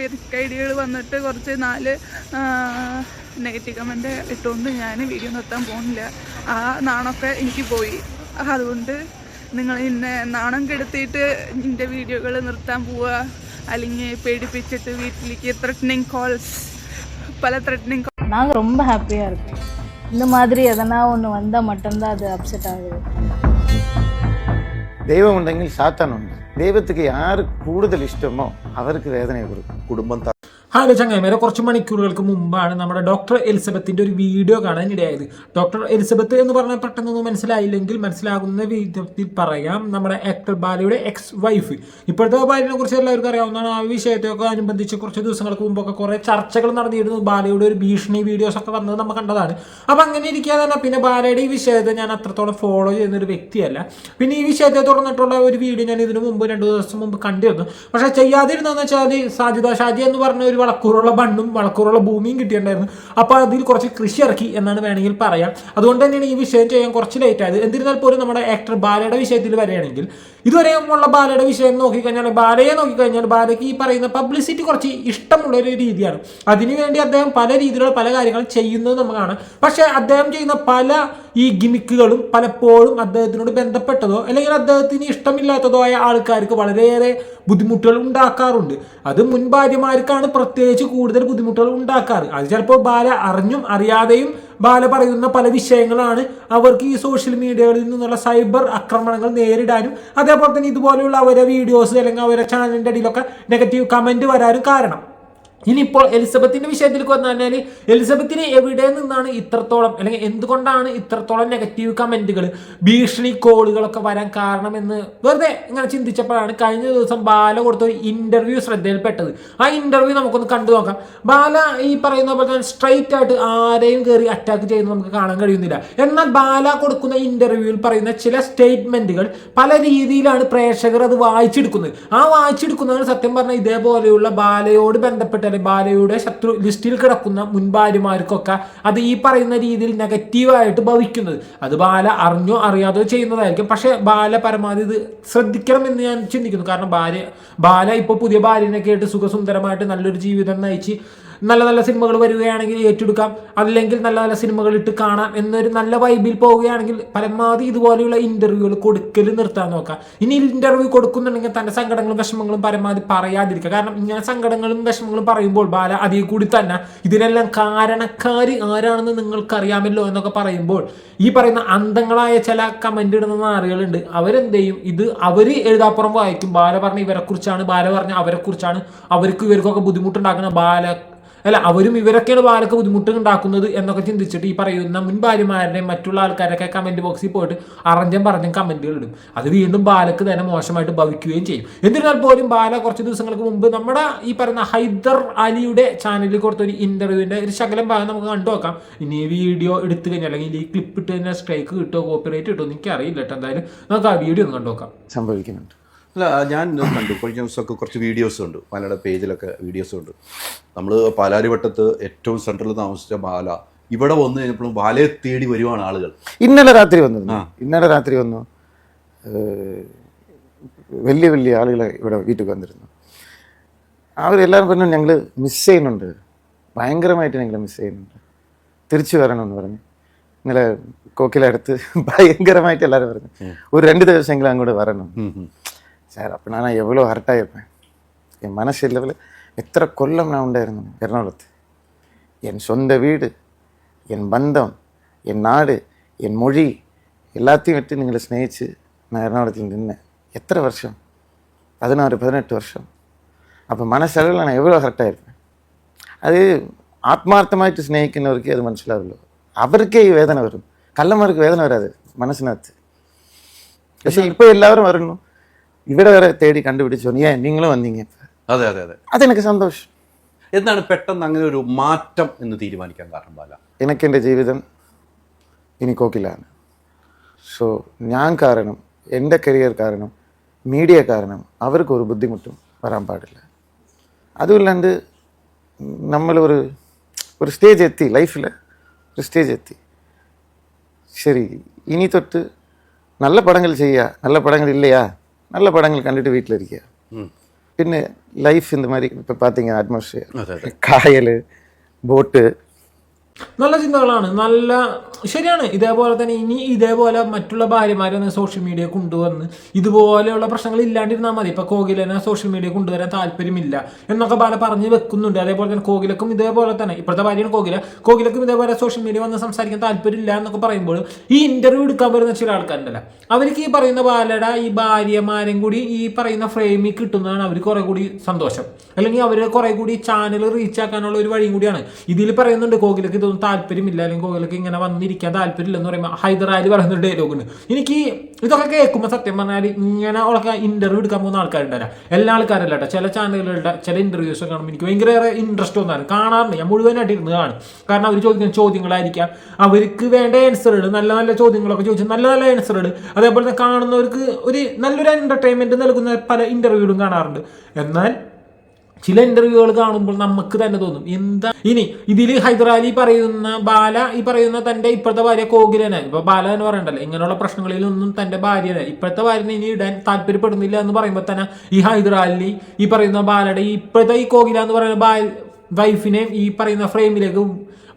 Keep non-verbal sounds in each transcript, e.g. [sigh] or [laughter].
Fake I ഡികൾ വന്നിട്ട് കുറച്ച് നാല് നെഗറ്റീവ് കമൻ്റ് ഇട്ടുകൊണ്ട് ഞാൻ വീഡിയോ നിർത്താൻ പോകുന്നില്ല ആ നാണമൊക്കെ എനിക്ക് പോയി അതുകൊണ്ട് നിങ്ങൾ എന്നെ നാണം കെടുത്തിയിട്ട് എൻ്റെ വീഡിയോകൾ നിർത്താൻ പോവുക അല്ലെങ്കിൽ പേടിപ്പിച്ചിട്ട് വീട്ടിലേക്ക് ത്രെറ്റനിങ് കോൾസ് പല ത്രെറ്റനിങ് நாங்கள் ரொம்ப ஹாப்பியாக இருக்கோம் இந்த மாதிரி எதனா ஒன்று வந்தால் மட்டும்தான் அது அப்செட் ஆகுது ദൈവമുണ്ടെങ്കിൽ സാത്താനുണ്ട് ദൈവത്തിക്ക് ആര് കൂടുതൽ ഇഷ്ടമോ അവർക്ക് വേദന കൊടുക്കും. കുടുംബം ഹാലോ ചങ്ങായിമാരെ കുറച്ച് മണിക്കൂറുകൾക്ക് മുമ്പാണ് നമ്മുടെ ഡോക്ടർ എലിസബത്തിന്റെ ഒരു വീഡിയോ കാണാനിടയായത്. ഡോക്ടർ എലിസബത്ത് എന്ന് പറഞ്ഞാൽ പെട്ടെന്നൊന്നും മനസ്സിലായില്ലെങ്കിൽ മനസ്സിലാകുന്ന വിധത്തിൽ പറയാം നമ്മുടെ ആക്ടർ ബാലയുടെ എക്സ് വൈഫ് ഇപ്പോഴത്തെ ബാലിനെ കുറിച്ച് എല്ലാവർക്കും അറിയാവുന്നതാണ്. ആ വിഷയത്തെയൊക്കെ അനുബന്ധിച്ച് കുറച്ച് ദിവസങ്ങൾക്ക് മുമ്പൊക്കെ കുറേ ചർച്ചകൾ നടന്നിരുന്നു. ബാലയുടെ ഒരു ഭീഷണി വീഡിയോസ് ഒക്കെ വന്നത് നമ്മൾ കണ്ടതാണ്. അപ്പം അങ്ങനെ ഇരിക്കാതെ തന്നെ പിന്നെ ബാലയുടെ ഈ വിഷയത്തെ ഞാൻ അത്രത്തോളം ഫോളോ ചെയ്യുന്ന ഒരു വ്യക്തിയല്ല. പിന്നെ ഈ വിഷയത്തെ തുടർന്നിട്ടുള്ള ഒരു വീഡിയോ ഞാൻ ഇതിനു മുമ്പ് രണ്ട് ദിവസം മുമ്പ് കണ്ടിരുന്നു. പക്ഷേ ചെയ്യാതിരുന്നതെന്ന് വെച്ചാൽ സാജിദ ഷാജി എന്ന് പറഞ്ഞ ഒരു വളക്കൂറുള്ള മണ്ണും വളക്കൂറുള്ള ഭൂമിയും കിട്ടിയിട്ടുണ്ടായിരുന്നു. അപ്പോൾ അതിൽ കുറച്ച് കൃഷി ഇറക്കി എന്നാണ് വേണമെങ്കിൽ പറയാം. അതുകൊണ്ട് തന്നെയാണ് ഈ വിഷയം ചെയ്യാൻ കുറച്ച് ലേറ്റ് ആയത്. എന്നിരുന്നാൽ പോലും നമ്മുടെ ആക്ടർ ബാലയുടെ വിഷയത്തിൽ വരികയാണെങ്കിൽ ഇതുവരെ ഉള്ള ബാലയുടെ വിഷയം നോക്കിക്കഴിഞ്ഞാൽ ബാലയെ നോക്കിക്കഴിഞ്ഞാൽ ബാലയ്ക്ക് ഈ പറയുന്ന പബ്ലിസിറ്റി കുറച്ച് ഇഷ്ടമുള്ള ഒരു രീതിയാണ്. അതിനുവേണ്ടി അദ്ദേഹം പല രീതിയിലുള്ള പല കാര്യങ്ങൾ ചെയ്യുന്നത് നമുക്ക് കാണാം പക്ഷേ അദ്ദേഹം ചെയ്യുന്ന പല ഈ ഗിമിക്കുകളും പലപ്പോഴും അദ്ദേഹത്തിനോട് ബന്ധപ്പെട്ടതോ അല്ലെങ്കിൽ അദ്ദേഹത്തിന് ഇഷ്ടമില്ലാത്തതോ ആയ ആൾക്കാർക്ക് വളരെയേറെ ബുദ്ധിമുട്ടുകൾ ഉണ്ടാക്കാറുണ്ട്. അത് മുൻ ഭാര്യമാർക്കാണ് പ്രത്യേകിച്ച് കൂടുതൽ ബുദ്ധിമുട്ടുകൾ ഉണ്ടാക്കാറ്. അത് ചിലപ്പോൾ ബാല അറിഞ്ഞും അറിയാതെയും ബാല പറയുന്ന പല വിഷയങ്ങളാണ് അവർക്ക് ഈ സോഷ്യൽ മീഡിയകളിൽ നിന്നുള്ള സൈബർ ആക്രമണങ്ങൾ നേരിടാനും അതേപോലെ തന്നെ ഇതുപോലെയുള്ള അവരെ വീഡിയോസ് അല്ലെങ്കിൽ അവരെ ചാനലിന്റെ ഇടയിലൊക്കെ നെഗറ്റീവ് കമന്റ് വരാനും കാരണം. ഇനിയിപ്പോൾ എലിസബത്തിന്റെ വിഷയത്തിലേക്ക് വന്നു കഴിഞ്ഞാൽ എലിസബത്തിന് എവിടെ നിന്നാണ് ഇത്രത്തോളം അല്ലെങ്കിൽ എന്തുകൊണ്ടാണ് ഇത്രത്തോളം നെഗറ്റീവ് കമന്റുകൾ ഭീഷണി കോളുകളൊക്കെ വരാൻ കാരണമെന്ന് വെറുതെ ഇങ്ങനെ ചിന്തിച്ചപ്പോഴാണ് കഴിഞ്ഞ ദിവസം ബാല കൊടുത്ത ഒരു ഇന്റർവ്യൂ ശ്രദ്ധയിൽപ്പെട്ടത്. ആ ഇന്റർവ്യൂ നമുക്കൊന്ന് കണ്ടു നോക്കാം. ബാല ഈ പറയുന്ന പോലെ തന്നെ സ്ട്രൈറ്റ് ആയിട്ട് ആരെയും കയറി അറ്റാക്ക് ചെയ്യുന്നത് നമുക്ക് കാണാൻ കഴിയുന്നില്ല. എന്നാൽ ബാല കൊടുക്കുന്ന ഇന്റർവ്യൂവിൽ പറയുന്ന ചില സ്റ്റേറ്റ്മെന്റുകൾ പല രീതിയിലാണ് പ്രേക്ഷകർ അത് വായിച്ചെടുക്കുന്നത്. ആ വായിച്ചെടുക്കുന്നതാണ് സത്യം പറഞ്ഞാൽ ഇതേപോലെയുള്ള ബാലയോട് ബന്ധപ്പെട്ട ബാലയുടെ ശത്രു ലിസ്റ്റിൽ കിടക്കുന്ന മുൻഭാര്യമാർക്കൊക്കെ അത് ഈ പറയുന്ന രീതിയിൽ നെഗറ്റീവായിട്ട് ഭവിക്കുന്നത്. അത് ബാല അറിഞ്ഞോ അറിയാതോ ചെയ്യുന്നതായിരിക്കും. പക്ഷേ ബാല പരമാവധി ഇത് ശ്രദ്ധിക്കണം എന്ന് ഞാൻ ചിന്തിക്കുന്നു. കാരണം ഭാര്യ ബാല ഇപ്പോൾ പുതിയ ഭാര്യനെ കേട്ട് സുഖസുന്ദരമായിട്ട് നല്ലൊരു ജീവിതം നയിച്ച് നല്ല നല്ല സിനിമകൾ വരികയാണെങ്കിൽ ഏറ്റെടുക്കാം. അല്ലെങ്കിൽ നല്ല നല്ല സിനിമകൾ ഇട്ട് കാണാം എന്നൊരു നല്ല വൈബിൽ പോവുകയാണെങ്കിൽ പരമാവധി ഇതുപോലെയുള്ള ഇന്റർവ്യൂകൾ കൊടുക്കൽ നിർത്താൻ നോക്കാം. ഇനി ഇന്റർവ്യൂ കൊടുക്കുന്നുണ്ടെങ്കിൽ തന്റെ സങ്കടങ്ങളും വിഷമങ്ങളും പരമാവധി പറയാതിരിക്കുക. കാരണം ഇങ്ങനെ സങ്കടങ്ങളും വിഷമങ്ങളും പറയുമ്പോൾ ബാല അതിൽ കൂടി തന്നെ ഇതിനെല്ലാം കാരണക്കാർ ആരാണെന്ന് നിങ്ങൾക്കറിയാമല്ലോ എന്നൊക്കെ പറയുമ്പോൾ ഈ പറയുന്ന അന്ധങ്ങളായ ചില കമന്റ് ഇടുന്ന നാറുകളുണ്ട്. അവരെന്ത് ചെയ്യും ഇത് അവർ എഴുതാപ്പുറം വായിക്കും. ബാല പറഞ്ഞ ഇവരെക്കുറിച്ചാണ് ബാല പറഞ്ഞ അവരെക്കുറിച്ചാണ്. അവർക്ക് ഇവർക്കൊക്കെ ബുദ്ധിമുട്ടുണ്ടാക്കുന്ന ബാല അല്ല അവരും ഇവരൊക്കെയാണ് ബാലക്ക് ബുദ്ധിമുട്ട് ഉണ്ടാക്കുന്നത് എന്നൊക്കെ ചിന്തിച്ചിട്ട് ഈ പറയുന്ന മുൻ ഭാര്യമാരുടെയും മറ്റുള്ള ആൾക്കാരൊക്കെ കമന്റ് ബോക്സിൽ പോയിട്ട് അറിഞ്ഞും പറഞ്ഞും കമന്റുകൾ ഇടും. അത് വീണ്ടും ബാലക്ക് തന്നെ മോശമായിട്ട് ഭവിക്കുകയും ചെയ്യും. എന്നിരുന്നാൽ പോലും ബാല കുറച്ച് ദിവസങ്ങൾക്ക് മുമ്പ് നമ്മുടെ ഈ പറയുന്ന ഹൈദർ അലിയുടെ ചാനലിൽ കൊടുത്ത ഒരു ഇന്റർവ്യൂവിന്റെ ഒരു ശകലം ഭാഗം നമുക്ക് കണ്ടു നോക്കാം. ഇനി വീഡിയോ എടുത്തു കഴിഞ്ഞാൽ അല്ലെങ്കിൽ ഈ ക്ലിപ്പ് ഇട്ട് കഴിഞ്ഞാൽ സ്ട്രൈക്ക് കിട്ടുമോ കോപ്പിറൈറ്റ് കിട്ടുമോ എനിക്ക് അറിയില്ല കേട്ടോ. എന്തായാലും നമുക്ക് ആ വീഡിയോ ഒന്ന് കണ്ടു നോക്കാം. സംഭവിക്കുന്നുണ്ട്. അല്ല ഞാൻ കണ്ടു. കഴിഞ്ഞ ദിവസമൊക്കെ കുറച്ച് വീഡിയോസ് ഉണ്ട് പാലയുടെ പേജിലൊക്കെ വീഡിയോസ് ഉണ്ട് നമ്മൾ പാലാരിവട്ടത്ത് ഏറ്റവും സെൻട്രലിൽ താമസിച്ച ബാല. ഇവിടെ വന്നു കഴിഞ്ഞപ്പോഴും ബാലയെ തേടി വരുവാണ് ആളുകൾ. ഇന്നലെ രാത്രി വന്നു. ഇന്നലെ രാത്രി വന്നു. വലിയ വലിയ ആളുകൾ ഇവിടെ വീട്ടിൽ വന്നിരുന്നു. അവരെല്ലാവരും പറഞ്ഞു ഞങ്ങൾ മിസ് ചെയ്യുന്നുണ്ട്. ഭയങ്കരമായിട്ട് ഞങ്ങൾ മിസ് ചെയ്യുന്നുണ്ട്. തിരിച്ചു വരണമെന്ന് പറഞ്ഞു. ഇന്നലെ കോക്കിലടുത്ത് [laughs] ഭയങ്കരമായിട്ട് എല്ലാവരും പറഞ്ഞു. ഒരു രണ്ട് ദിവസമെങ്കിലും അങ്ങോട്ട് വരണം. சார் அப்படினா நான் எவ்வளோ ஹர்ட் ஆகிருப்பேன் என் மனசு லெவலில் எத்தனை கொல்லம் நான் உண்டாயிருந்தேன் எர்ணாகுளத்து. என் சொந்த வீடு என் பந்தம் என் நாடு என் மொழி எல்லாத்தையும் விட்டு நீங்களை ஸ்நேகிச்சு நான் எர்ணாகுளத்தில் நின்னேன். எத்தனை வருஷம்? பதினாறு பதினெட்டு வருஷம். அப்போ மனசளவில் நான் எவ்வளோ ஹர்ட் இருப்பேன் அது ஆத்மார்த்தமாயிட்டு ஸ்நேகிக்கிறவருக்கே அது மனசில் அவருக்கே வேதனை வரும். கள்ளமருக்கு வேதனை வராது மனசுனாத்து. പക്ഷെ ഇപ്പൊ എല്ലാവരും വരണം ഇവിടെ വരെ തേടി കണ്ടുപിടിച്ചു? ഏ നിങ്ങൾ വന്നീங்க അതെ അതെ അതെ. അതെനിക്ക് സന്തോഷം. എന്താണ് പെട്ടെന്ന് അങ്ങനെ ഒരു മാറ്റം എന്ന് തീരുമാനിക്കാൻ കാരണം പാല എനിക്ക് എന്റെ ജീവിതം ഇനി കോക്കിലാണ്. സോ ഞാൻ കാരണം എന്റെ കരിയർ കാരണം മീഡിയ കാരണം അവർക്ക് ഒരു ബുദ്ധിമുട്ടും വരാൻ പാടില്ല. അതുമില്ലാണ്ട് നമ്മൾ ഒരു ഒരു സ്റ്റേജ് എത്തി ലൈഫിൽ ഒരു സ്റ്റേജ് എത്തി. ശരി ഇനി തൊട്ട് നല്ല പടങ്ങൾ ചെയ്യുക നല്ല പടങ്ങൾ ഇല്ലയാ நல்ல படங்கள் கண்டுட்டு வீட்டில் இருக்க பின்ன லைஃப் இந்த மாதிரி இப்போ பார்த்தீங்க அட்மாஸ்ஃபியர் காயல் போட்டு നല്ല ചിന്തകളാണ്. നല്ല ശരിയാണ്. ഇതേപോലെ തന്നെ ഇനി ഇതേപോലെ മറ്റുള്ള ഭാര്യമാരെ സോഷ്യൽ മീഡിയ കൊണ്ടുവന്ന് ഇതുപോലെയുള്ള പ്രശ്നങ്ങൾ ഇല്ലാണ്ടിരുന്നാൽ മതി. ഇപ്പൊ കോകിലനെ സോഷ്യൽ മീഡിയ കൊണ്ടുവരാൻ താല്പര്യമില്ല എന്നൊക്കെ ബാല പറഞ്ഞ് വെക്കുന്നുണ്ട്. അതേപോലെ തന്നെ കോകിലക്കും ഇതേപോലെ തന്നെ ഇപ്പോഴത്തെ ഭാര്യയാണ് കോകില. കോകിലക്കും ഇതേപോലെ സോഷ്യൽ മീഡിയ വന്ന് സംസാരിക്കാൻ താല്പര്യമില്ല എന്നൊക്കെ പറയുമ്പോൾ ഈ ഇന്റർവ്യൂ എടുക്കാൻ വരുന്ന ചില ആൾക്കാരുണ്ടല്ലോ. അവർക്ക് ഈ പറയുന്ന ബാലട ഈ ഭാര്യമാരും കൂടി ഈ പറയുന്ന ഫ്രെയിമിൽ കിട്ടുന്നതാണ് അവർ കുറെ കൂടി സന്തോഷം. അല്ലെങ്കിൽ അവർ കുറെ കൂടി ചാനൽ റീച്ച് ആക്കാനുള്ള ഒരു വഴിയും കൂടിയാണ്. ഇതിൽ പറയുന്നുണ്ട് കോകിലക്ക് ഇതൊന്നും താല്പര്യമില്ല. അല്ലെങ്കിൽ കോകിലക്ക് ഇങ്ങനെ വന്നിരിക്കാൻ താല്പര്യമില്ല എന്ന് പറയുമ്പോൾ ഹൈദരാലി പറയുന്ന ഡയലോഗ് ഉണ്ട്. എനിക്ക് ഇതൊക്കെ കേൾക്കുമ്പോൾ സത്യം പറഞ്ഞാൽ ഇങ്ങനെ ഉള്ള ഇന്റർവ്യൂ എടുക്കാൻ പോകുന്ന ആൾക്കാരുണ്ടല്ല. എല്ലാ ആൾക്കാരല്ല കേട്ടോ. ചില ചാനലുകളുടെ ചില ഇന്റർവ്യൂസ് കാണുമ്പോൾ എനിക്ക് ഭയങ്കര ഇൻട്രസ്റ്റ് തോന്നാറ്. കാണാറുണ്ട്. ഞാൻ മുഴുവനായിട്ട് ഇരുന്ന് കാണും. കാരണം അവർ ചോദിക്കുന്ന ചോദ്യങ്ങളായിരിക്കാം. അവർക്ക് വേണ്ട ആൻസറുകൾ നല്ല നല്ല ചോദ്യങ്ങളൊക്കെ ചോദിച്ചു നല്ല നല്ല ആൻസറുകൾ അതേപോലെ തന്നെ കാണുന്നവർക്ക് ഒരു നല്ലൊരു എന്റർടൈൻമെന്റ് നൽകുന്ന പല ഇന്റർവ്യൂകളും കാണാറുണ്ട്. എന്നാൽ ചില ഇന്റർവ്യൂകൾ കാണുമ്പോൾ നമുക്ക് തന്നെ തോന്നും. എന്താ? ഇനി ഇതിൽ ഹൈദരാലി പറയുന്ന ബാല ഈ പറയുന്ന തന്റെ ഇപ്പോഴത്തെ ഭാര്യ കോകിലനെ. ഇപ്പൊ ബാല എന്ന് പറയണ്ടല്ലോ ഇങ്ങനെയുള്ള പ്രശ്നങ്ങളിലൊന്നും തന്റെ ഭാര്യനെ. ഇപ്പോഴത്തെ ഭാര്യനെ ഇനി ഇടാൻ താല്പര്യപ്പെടുന്നില്ല എന്ന് പറയുമ്പോൾ തന്നെ ഈ ഹൈദരാലി ഈ പറയുന്ന ബാലയുടെ ഈ ഇപ്പോഴത്തെ ഈ കോകില എന്ന് പറയുന്ന ബാ വൈഫിനെ ഈ പറയുന്ന ഫ്രെയിമിലേക്ക്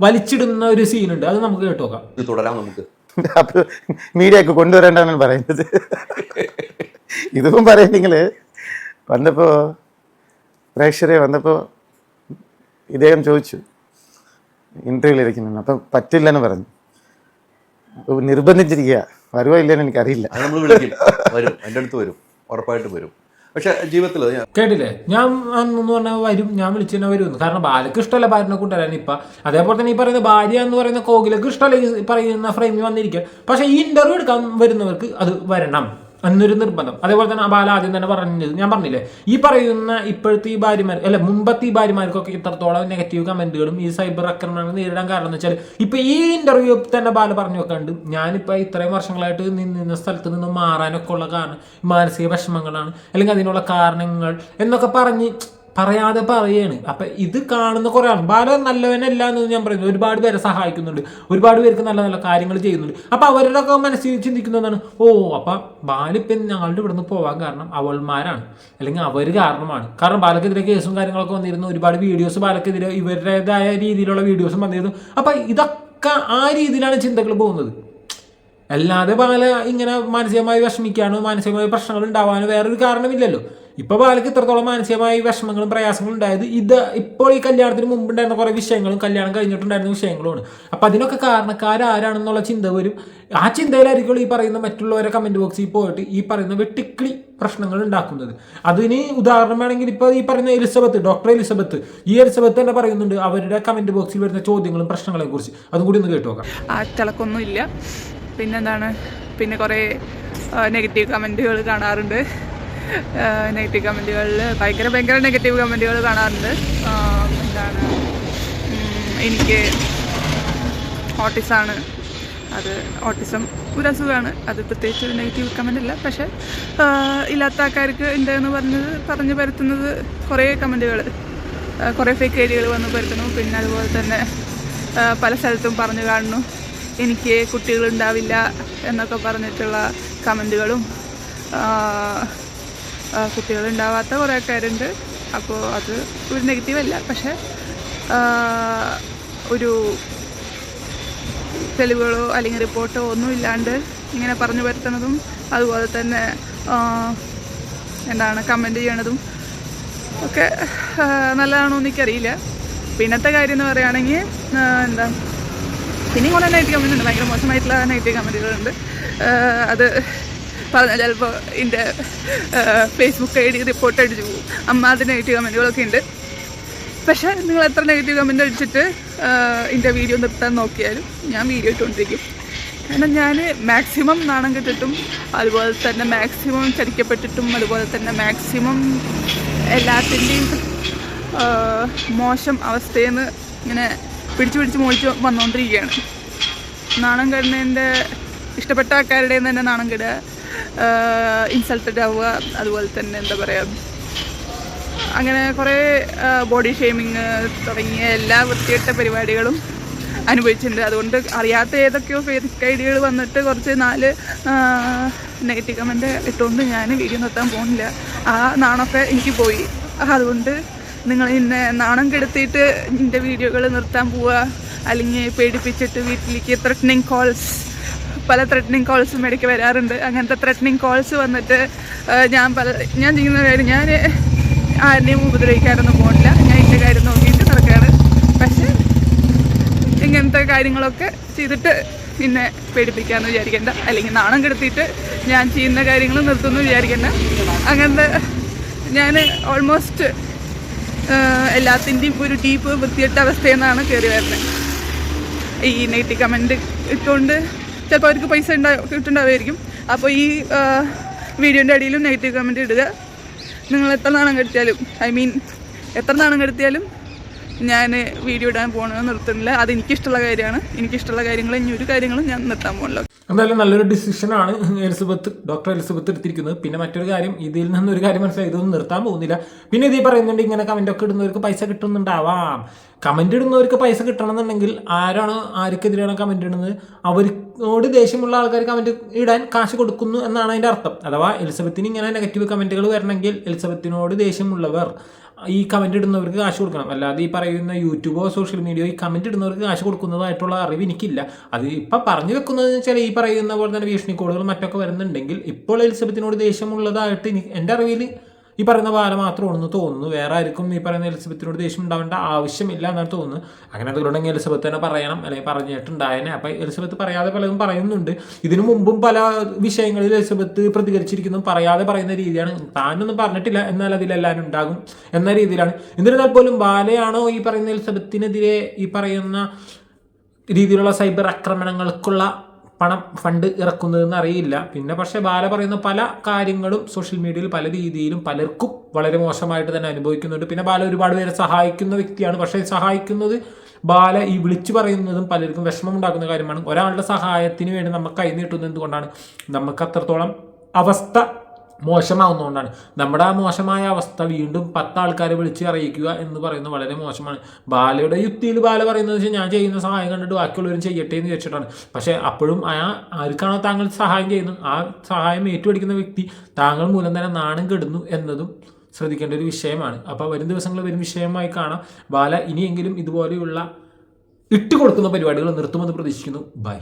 വലിച്ചിടുന്ന ഒരു സീനുണ്ട് അത് നമുക്ക് കേട്ടു നോക്കാം. ഇത് തുടരാം നമുക്ക്. [laughs] മീഡിയ മീഡിയക്ക് കൊണ്ടുവരേണ്ടാണ് പറയുന്നത്. [laughs] ഇതിപ്പം പറയുന്നെങ്കിൽ വന്നപ്പോൾ പ്രേക്ഷകരെ വന്നപ്പോൾ ഇദ്ദേഹം ചോദിച്ചു ഇന്റർവ്യൂവിൽ ഇരിക്കുന്നു അപ്പം പറ്റില്ലെന്ന് പറഞ്ഞു. നിർബന്ധിച്ചിരിക്കുക. വരുവോ ഇല്ലെന്ന് എനിക്കറിയില്ല. നമ്മൾ വിളിക്കും. വരും. എന്റെ അടുത്ത് വരും. ഉറപ്പായിട്ട് വരും. പക്ഷെ ജീവിതത്തിൽ കേട്ടില്ലേ? ഞാൻ എന്ന് പറഞ്ഞാൽ വരും ഞാൻ വിളിച്ചു തന്നെ വരും കാരണം ബാലക്ക് ഇഷ്ടമല്ല ഭാര്യനെ കൊണ്ടുവരാൻ ഇപ്പൊ അതേപോലെ തന്നെ ഈ പറയുന്ന ഭാര്യ എന്ന് പറയുന്ന കോകിലക്ക് ഇഷ്ടമല്ല ഈ പറയുന്ന ഫ്രെയിമിൽ വന്നിരിക്കുക. പക്ഷെ ഈ ഇന്റർവ്യൂ എടുക്കാൻ വരുന്നവർക്ക് അത് വരണം. എന്നൊരു നിർബന്ധം. അതേപോലെ തന്നെ ആ ബാല ആദ്യം തന്നെ പറഞ്ഞത് ഞാൻ പറഞ്ഞില്ലേ ഈ പറയുന്ന ഇപ്പോഴത്തെ ഈ ഭാര്യമാർ അല്ല മുമ്പത്തെ ഈ ഭാര്യമാർക്കൊക്കെ ഇത്രത്തോളം നെഗറ്റീവ് കമന്റുകളും ഈ സൈബർ ആക്രമണങ്ങൾ നേരിടാൻ കാരണം എന്ന് വെച്ചാൽ ഇപ്പൊ ഈ ഇന്റർവ്യൂ തന്നെ ബാല പറഞ്ഞു വെക്കാണ്ട് ഞാനിപ്പോ ഇത്രയും വർഷങ്ങളായിട്ട് നിന്ന് സ്ഥലത്ത് നിന്ന് മാറാനൊക്കെ ഉള്ള കാരണം മാനസിക വിഷമങ്ങളാണ് അല്ലെങ്കിൽ അതിനുള്ള കാരണങ്ങൾ എന്നൊക്കെ പറഞ്ഞ് പറയാതെ പറയാണ്. അപ്പം ഇത് കാണുന്ന കുറേ ആണ് ബാല നല്ലവനല്ല എന്ന് ഞാൻ പറയുന്നു. ഒരുപാട് പേരെ സഹായിക്കുന്നുണ്ട്. ഒരുപാട് പേർക്ക് നല്ല നല്ല കാര്യങ്ങൾ ചെയ്യുന്നുണ്ട്. അപ്പം അവരുടെ ഒക്കെ മനസ്സിൽ ചിന്തിക്കുന്നതാണ് ഓ അപ്പം ബാലിപ്പം ഞങ്ങളുടെ ഇവിടുന്ന് പോകാൻ കാരണം അവൾമാരാണ്. അല്ലെങ്കിൽ അവർ കാരണമാണ്. കാരണം ബാലക്കെതിരെ കേസും കാര്യങ്ങളൊക്കെ വന്നിരുന്നു. ഒരുപാട് വീഡിയോസ് ബാലക്കെതിരെ ഇവരുടേതായ രീതിയിലുള്ള വീഡിയോസും വന്നിരുന്നു. അപ്പം ഇതൊക്കെ ആ രീതിയിലാണ് ചിന്തകൾ പോകുന്നത്. അല്ലാതെ ബാല ഇങ്ങനെ മാനസികമായി വിഷമിക്കാനോ മാനസികമായ പ്രശ്നങ്ങൾ ഉണ്ടാവാനോ വേറൊരു കാരണമില്ലല്ലോ. ഇപ്പൊ ബാലക്ക് ഇത്രത്തോളം മാനസികമായി വിഷമങ്ങളും പ്രയാസങ്ങളും ഉണ്ടായത് ഇത് ഇപ്പോൾ ഈ കല്യാണത്തിന് മുമ്പ് ഉണ്ടായിരുന്ന കുറെ വിഷയങ്ങളും കല്യാണം കഴിഞ്ഞിട്ടുണ്ടായിരുന്ന വിഷയങ്ങളുമാണ്. അപ്പൊ അതിനൊക്കെ കാരണക്കാരാരാണെന്നുള്ള ചിന്ത വരും. ആ ചിന്തയിലായിരിക്കും ഈ പറയുന്ന മറ്റുള്ളവരെ കമന്റ് ബോക്സിൽ പോയിട്ട് ഈ പറയുന്ന വെട്ടിക്കിളി പ്രശ്നങ്ങൾ ഉണ്ടാക്കുന്നത്. അതിന് ഉദാഹരണം വേണമെങ്കിൽ ഇപ്പോൾ ഈ പറയുന്ന എലിസബത്ത് ഡോക്ടർ എലിസബത്ത് ഈ എലിസബത്ത് തന്നെ പറയുന്നുണ്ട് അവരുടെ കമന്റ് ബോക്സിൽ വരുന്ന ചോദ്യങ്ങളും പ്രശ്നങ്ങളെ കുറിച്ച് അതും കൂടി ഒന്ന് കേട്ടു നോക്കാം. ആ തിളക്കൊന്നും ഇല്ല പിന്നെന്താണ്? പിന്നെ കുറേ നെഗറ്റീവ് കമന്റുകൾ കാണാറുണ്ട്. നെഗറ്റീവ് കമന്റുകളിൽ ഭയങ്കര ഭയങ്കര നെഗറ്റീവ് കമന്റുകൾ കാണാറുണ്ട്. എന്താണ്? എനിക്ക് ഓട്ടിസാണ് അത് ഓട്ടിസം ഒരു അസുഖമാണ്. അത് പ്രത്യേകിച്ച് ഒരു നെഗറ്റീവ് കമന്റ് അല്ല. പക്ഷേ ഇല്ലാത്ത ആൾക്കാർക്ക് ഉണ്ടെന്ന് പറഞ്ഞത് പറഞ്ഞ് പരത്തുന്നത് കുറേ കമന്റുകൾ കുറേ ഫേക്ക് ഐഡികൾ വന്ന് പരത്തുന്നു. പിന്നെ അതുപോലെ തന്നെ പല സ്ഥലത്തും പറഞ്ഞു കാണുന്നു. എനിക്ക് കുട്ടികളുണ്ടാവില്ല എന്നൊക്കെ പറഞ്ഞിട്ടുള്ള കമന്റുകളും കുട്ടികളുണ്ടാവാത്ത കുറേ ആൾക്കാരുണ്ട് അപ്പോൾ അത് ഒരു നെഗറ്റീവല്ല പക്ഷേ ഒരു തെളിവുകളോ അല്ലെങ്കിൽ റിപ്പോർട്ടോ ഒന്നും ഇല്ലാണ്ട് ഇങ്ങനെ പറഞ്ഞു വരുത്തുന്നതും അതുപോലെ തന്നെ എന്താണ് കമന്റ് ചെയ്യണതും ഒക്കെ നല്ലതാണോ എനിക്കറിയില്ല. പിന്നത്തെ കാര്യം എന്ന് പറയുകയാണെങ്കിൽ എന്താ പിന്നെയും കുറേ നെഗറ്റീവ് കമന്റ് ഉണ്ട്. ഭയങ്കര മോശമായിട്ടുള്ള നെഗറ്റീവ് കമന്റുകളുണ്ട് അത് പറഞ്ഞാൽ ചിലപ്പോൾ എന്റെ ഫേസ്ബുക്ക് ഐ ഡി റിപ്പോർട്ട് അടിച്ചു പോകും. അമ്മ അത് നെഗറ്റീവ് കമന്റുകളൊക്കെ ഉണ്ട്. പക്ഷേ നിങ്ങൾ എത്ര നെഗറ്റീവ് കമന്റ് അടിച്ചിട്ട് എന്റെ വീഡിയോ നിർത്താൻ നോക്കിയാലും ഞാൻ വീഡിയോ ഇട്ടുകൊണ്ടിരിക്കും കാരണം ഞാൻ മാക്സിമം നാണം കെട്ടിട്ടും അതുപോലെ തന്നെ മാക്സിമം ചതിക്കപ്പെട്ടിട്ടും അതുപോലെ തന്നെ മാക്സിമം എല്ലാത്തിന്റെയും മോശം അവസ്ഥയെന്ന് ഇങ്ങനെ പിടിച്ചു പിടിച്ച് മോളിച്ച് വന്നുകൊണ്ടിരിക്കുകയാണ് നാണം കെടുന്നതിന്റെ ഇഷ്ടപ്പെട്ട ആൾക്കാരുടെ തന്നെ നാണം കെടുക ഇൻസൾട്ടഡ് ആവുക അതുപോലെ തന്നെ എന്താ പറയുക അങ്ങനെ കുറേ ബോഡി ഷെയ്മിങ് തുടങ്ങിയ എല്ലാ വൃത്തികെട്ട പരിപാടികളും അനുഭവിച്ചിട്ടുണ്ട്. അതുകൊണ്ട് അറിയാത്ത ഏതൊക്കെയോ ഫേസ്ബുക്ക് ഐഡിയകൾ വന്നിട്ട് കുറച്ച് നാല് നെഗറ്റീവ് കമന്റ് ഇട്ടുകൊണ്ട് ഞാൻ വീഡിയോ നിർത്താൻ പോകുന്നില്ല. ആ നാണൊക്കെ എനിക്ക് പോയി. അതുകൊണ്ട് നിങ്ങൾ എന്നെ നാണം കെടുത്തിയിട്ട് എന്റെ വീഡിയോകൾ നിർത്താൻ പോവുക അല്ലെങ്കിൽ പേടിപ്പിച്ചിട്ട് വീട്ടിലേക്ക് ത്രെറ്റനിങ് കോൾസ് പല ത്രെറ്റനിങ് കോൾസും ഇടയ്ക്ക് വരാറുണ്ട്. അങ്ങനത്തെ ത്രെറ്റനിങ് കോൾസ് വന്നിട്ട് ഞാൻ പല ഞാൻ ചെയ്യുന്ന കാര്യം ഞാൻ ആരുടെയും ഉപദ്രവിക്കാനൊന്നും പോകില്ല ഞാൻ എന്റെ കാര്യം നോക്കിയിട്ട് നടക്കുകയാണ് പക്ഷേ ഇങ്ങനത്തെ കാര്യങ്ങളൊക്കെ ചെയ്തിട്ട് പിന്നെ പേടിപ്പിക്കാമെന്ന് വിചാരിക്കേണ്ട. അല്ലെങ്കിൽ നാണം കെടുത്തിയിട്ട് ഞാൻ ചെയ്യുന്ന കാര്യങ്ങൾ നിർത്തുമെന്ന് വിചാരിക്കേണ്ട. അങ്ങനത്തെ ഞാൻ ഓൾമോസ്റ്റ് എല്ലാത്തിന്റെയും ഒരു ഡീപ്പ് വൃത്തിയിട്ട അവസ്ഥയിൽ നിന്നാണ് കയറി വരുന്നത് ഈ നെഗറ്റീവ് കമന്റ് ഇട്ടുകൊണ്ട് ചിലപ്പോൾ അവർക്ക് പൈസ ഉണ്ടാ കിട്ടുണ്ടാവുമായിരിക്കും അപ്പോൾ ഈ വീഡിയോന്റെ അടിയിലും നെഗറ്റീവ് കമന്റ് ഇടുക. നിങ്ങൾ എത്ര നാണം കെടുത്തിയാലും ഐ മീൻ എത്ര നാണം കെടുത്തിയാലും ഞാൻ വീഡിയോ ഇടാൻ പോകണമെന്ന് നിർത്തുന്നില്ല. അത് എനിക്കിഷ്ടമുള്ള കാര്യമാണ്. എനിക്കിഷ്ടമുള്ള കാര്യങ്ങൾ ഇനി ഒരു കാര്യങ്ങളും ഞാൻ നിർത്താൻ പോകണില്ല എന്തായാലും നല്ലൊരു ഡിസിഷനാണ് എലിസബത്ത് ഡോക്ടർ എലിസബത്ത് എടുത്തിരിക്കുന്നത്. പിന്നെ മറ്റൊരു കാര്യം ഇതിൽ നിന്ന് ഒരു കാര്യം മനസ്സിലായി. ഇതൊന്നും നിർത്താൻ പോകുന്നില്ല. പിന്നെ ഇതേ പറയുന്നുണ്ട് ഇങ്ങനെ കമന്റ് ഒക്കെ ഇടുന്നവർക്ക് പൈസ കിട്ടുന്നുണ്ടാവാം. കമന്റ് ഇടുന്നവർക്ക് പൈസ കിട്ടണമെന്നുണ്ടെങ്കിൽ ആരാണ് ആർക്കെതിരെയാണ് കമന്റ് ഇടുന്നത്? അവരോട് ദേഷ്യമുള്ള ആൾക്കാർ കമന്റ് ഇടാൻ കാശ് കൊടുക്കുന്നു എന്നാണ് അതിന്റെ അർത്ഥം. അഥവാ എലിസബത്തിന് ഇങ്ങനെ നെഗറ്റീവ് കമന്റുകൾ വരണമെങ്കിൽ എലിസബത്തിനോട് ദേഷ്യമുള്ളവർ. ഈ കമന്റ് ഇടുന്നവർക്ക് കാശ് കൊടുക്കണം. അല്ലാതെ ഈ പറയുന്ന യൂട്യൂബോ സോഷ്യൽ മീഡിയയോ ഈ കമന്റ് ഇടുന്നവർക്ക് കാശ് കൊടുക്കുന്നതായിട്ടുള്ള അറിവ് എനിക്കില്ല. അത് ഇപ്പം പറഞ്ഞു വെക്കുന്നത് വെച്ചാൽ ഈ പറയുന്ന പോലെ തന്നെ ഭീഷണി കോളുകൾ മറ്റൊക്കെ വരുന്നുണ്ടെങ്കിൽ ഇപ്പോൾ എലിസബത്തിനോട് ദേഷ്യമുള്ളതായിട്ട് എന്റെ അറിവിൽ ഈ പറയുന്ന ബാല മാത്രമാണെന്ന് തോന്നുന്നു. വേറെ ആർക്കും ഈ പറയുന്ന എലിസബത്തിനോട് ദേഷ്യം ഉണ്ടാവേണ്ട ആവശ്യമില്ല എന്നാണ് തോന്നുന്നു അങ്ങനെ അതുകൊണ്ടെങ്കിൽ എലിസബത്ത് തന്നെ പറയണം അല്ലെങ്കിൽ പറഞ്ഞിട്ടുണ്ടായനെ. അപ്പം എലിസബത്ത് പറയാതെ പലതും പറയുന്നുണ്ട്. ഇതിനു മുമ്പും പല വിഷയങ്ങളിൽ എലിസബത്ത് പ്രതികരിച്ചിരിക്കുന്നു. പറയാതെ പറയുന്ന രീതിയാണ്. താനൊന്നും പറഞ്ഞിട്ടില്ല എന്നാൽ അതിലെല്ലാവരും ഉണ്ടാകും എന്ന രീതിയിലാണ്. എന്നിരുന്നാൽ പോലും ബാലയാണോ ഈ പറയുന്ന എലിസബത്തിനെതിരെ ഈ പറയുന്ന രീതിയിലുള്ള സൈബർ ആക്രമണങ്ങൾക്കുള്ള പണം ഫണ്ട് ഇറക്കുന്നതെന്ന് അറിയില്ല. പിന്നെ പക്ഷേ ബാല പറയുന്ന പല കാര്യങ്ങളും സോഷ്യൽ മീഡിയയിൽ പല രീതിയിലും പലർക്കും വളരെ മോശമായിട്ട് തന്നെ അനുഭവിക്കുന്നുണ്ട്. പിന്നെ ബാല ഒരുപാട് പേരെ സഹായിക്കുന്ന വ്യക്തിയാണ്. പക്ഷേ സഹായിക്കുന്നത് ബാല ഈ വിളിച്ചു പറയുന്നതും പലർക്കും വിഷമം ഉണ്ടാക്കുന്ന കാര്യമാണ്. ഒരാളുടെ സഹായത്തിന് വേണ്ടി നമുക്ക് കൈ നീട്ടുന്നത് എന്തുകൊണ്ടാണ്? നമുക്ക് അത്രത്തോളം അവസ്ഥ മോശമാവുന്നതുകൊണ്ടാണ്. നമ്മുടെ ആ മോശമായ അവസ്ഥ വീണ്ടും പത്ത് ആൾക്കാരെ വിളിച്ച് അറിയിക്കുക എന്ന് പറയുന്നത് വളരെ മോശമാണ്. ബാലയുടെ യുക്തിയിൽ ബാല പറയുന്നത് വെച്ചാൽ ഞാൻ ചെയ്യുന്ന സഹായം കണ്ടിട്ട് ബാക്കിയുള്ളവരും ചെയ്യട്ടെ എന്ന് വെച്ചിട്ടാണ് പക്ഷേ അപ്പോഴും ആ ആർക്കാണോ താങ്കൾ സഹായം ചെയ്യുന്നത്? ആ സഹായം ഏറ്റുപിടിക്കുന്ന വ്യക്തി താങ്കൾ മൂലം തന്നെ നാണം കെടുന്നു എന്നതും ശ്രദ്ധിക്കേണ്ട ഒരു വിഷയമാണ്. അപ്പോൾ വരും ദിവസങ്ങളിൽ വരും വിഷയമായി കാണാം. ബാല ഇനിയെങ്കിലും ഇതുപോലെയുള്ള ഇട്ടുകൊടുക്കുന്ന പരിപാടികൾ നിർത്തുമെന്ന് പ്രതീക്ഷിക്കുന്നു. ബൈ.